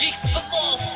Dicks before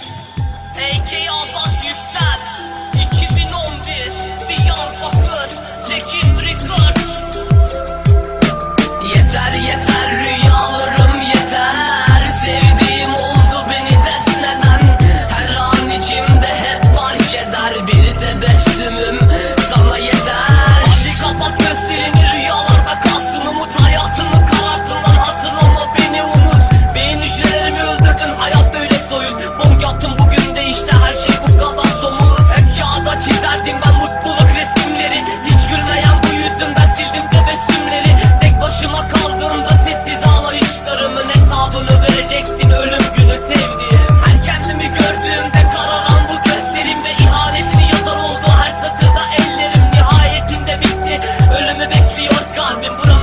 Göreceksin ölüm günü sevdiğim. Her kendimi gördüğümde kararan bu gözlerimle ihanetini yazar oldu. Her satırda ellerim Nihayetinde bitti. Ölümü bekliyor kalbim. Burası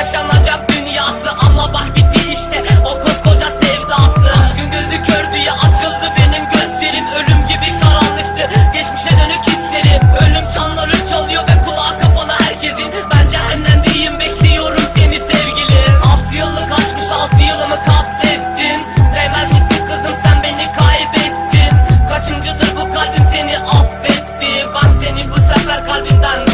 yaşanacak dünyası. Ama bak bitti işte o koskoca sevdası. Aşkın gözü kör diye açıldı benim gözlerim. Ölüm gibi karanlıktı geçmişe dönük hislerim. Ölüm çanları çalıyor ve kulağa kapalı herkesin. Ben cehennemdeyim bekliyorum seni sevgilim. 6 yıllık aşmış 6 yılımı katlettin. Değmez misin kızım sen beni kaybettin? Kaçıncıdır bu kalbim seni affetti? Bak seni bu sefer kalbinden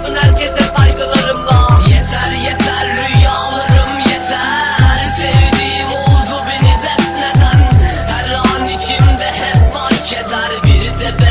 Ulaşsın herkese saygılarımla. Yeter yeter rüyalarım yeter. Sevdiğim oldu beni defneden. Her an içimde hep var keder Biri de ben